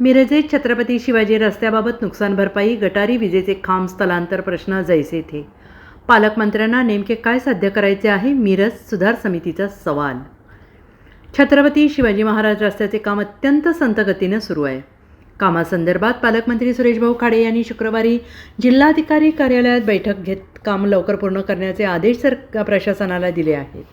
मिरजेत छत्रपती शिवाजी रस्त्याबाबत नुकसान भरपाई गटारी विजेचे खांब स्थलांतर प्रश्न जैसे थे. पालकमंत्र्यांना नेमके काय साध्य करायचे आहे? मिरज सुधार समितीचा सवाल. छत्रपती शिवाजी महाराज रस्त्याचे काम अत्यंत संतगतीनं सुरू आहे. कामासंदर्भात पालकमंत्री सुरेशभाऊ खाडे यांनी शुक्रवारी जिल्हाधिकारी कार्यालयात बैठक घेत काम लवकर पूर्ण करण्याचे आदेश सर प्रशासनाला दिले आहेत.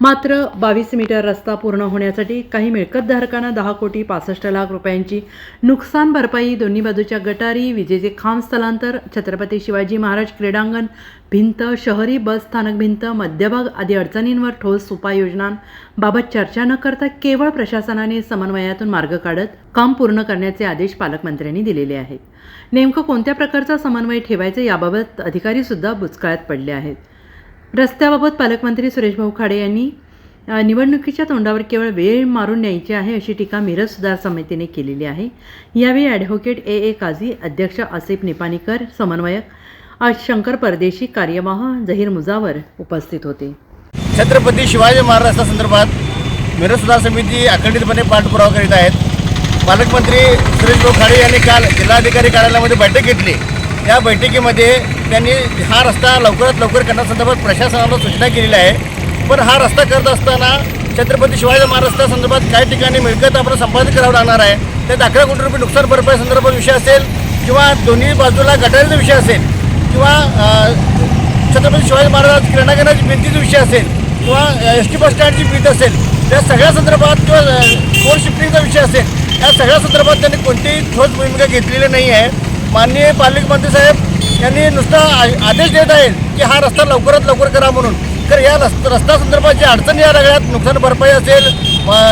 मात्र बावीस मीटर रस्ता पूर्ण होण्यासाठी काही मिळकतधारकांना दहा कोटी पासष्ट लाख रुपयांची नुकसान भरपाई दोन्ही बाजूच्या गटारी विजेचे खांब स्थलांतर छत्रपती शिवाजी महाराज क्रीडांगण भिंत शहरी बस स्थानक भिंत मध्यभाग आदी अडचणींवर ठोस उपाययोजनांबाबत चर्चा न करता केवळ प्रशासनाने समन्वयातून मार्ग काढत काम पूर्ण करण्याचे आदेश पालकमंत्र्यांनी दिलेले आहेत. नेमकं कोणत्या प्रकारचा समन्वय ठेवायचा याबाबत अधिकारीसुद्धा बुचकाळ्यात पडले आहेत. रस्त्याबाबत पालकमंत्री सुरेशभाऊ खाडे यांनी निवडणुकीच्या तोंडावर केवळ वेळ मारून न्यायची आहे अशी टीका मिरज सुधार समितीने केलेली आहे. यावेळी ॲडव्होकेट ए. ए. काझी अध्यक्ष आसिफ निपाणीकर समन्वयक आज शंकर परदेशी कार्यवाह जहीर मुजावर उपस्थित होते. छत्रपती शिवाजी महाराष्ट्रासंदर्भात मिरज सुधार समिती अखंडितपणे पाठपुरावा करीत आहेत. पालकमंत्री सुरेश भाऊ खाडे यांनी काल जिल्हाधिकारी कार्यालयामध्ये बैठक घेतली. या बैठकीमध्ये त्यांनी हा रस्ता लवकरात लवकर करण्यासंदर्भात प्रशासनाला सूचना केलेली आहे. पण हा रस्ता करत असताना छत्रपती शिवाजी महाराष्ट्रासंदर्भात काही ठिकाणी मिळकत आपण संपादित करावं लागणार आहे. त्यात अकरा कोटी रुपये नुकसान भरपाई संदर्भात विषय असेल किंवा दोन्ही बाजूला गटारीचा विषय असेल किंवा छत्रपती शिवाजी महाराज क्रीडांगणाची भिंतीचा विषय असेल किंवा एस टी बस स्टँडची भिंत असेल. त्या सगळ्या संदर्भात किंवा कोर शिफ्टिंगचा विषय असेल. या सगळ्या संदर्भात त्यांनी कोणतीही ठोस भूमिका घेतलेली नाही आहे. माननीय पालकमंत्री साहेब यांनी नुसता आ- आदेश देत आहेत की हा रस्ता लवकरात लवकर करा म्हणून. तर या रस्ता रस्ता संदर्भात जी अडचणी या लागल्यात नुकसान भरपाई असेल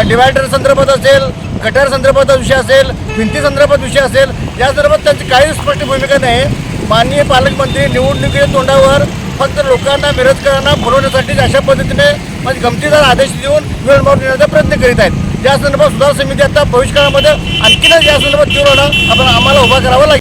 डिवायडर संदर्भात असेल गटार संदर्भात विषय असेल भिंती संदर्भात विषय असेल या संदर्भात त्यांची काही स्पष्ट भूमिका नाही. माननीय पालकमंत्री निवडणुकीच्या तोंडावर फक्त लोकांना विरोधकांना बोलवण्यासाठी अशा पद्धतीने म्हणजे गमतीदार आदेश देऊन वेळ देण्याचा प्रयत्न करीत आहेत. या संदर्भात सुधार समिती आता भविष्यकाळामध्ये आणखीनच या संदर्भात तीव्र आपण आम्हाला उभा करावा लागेल.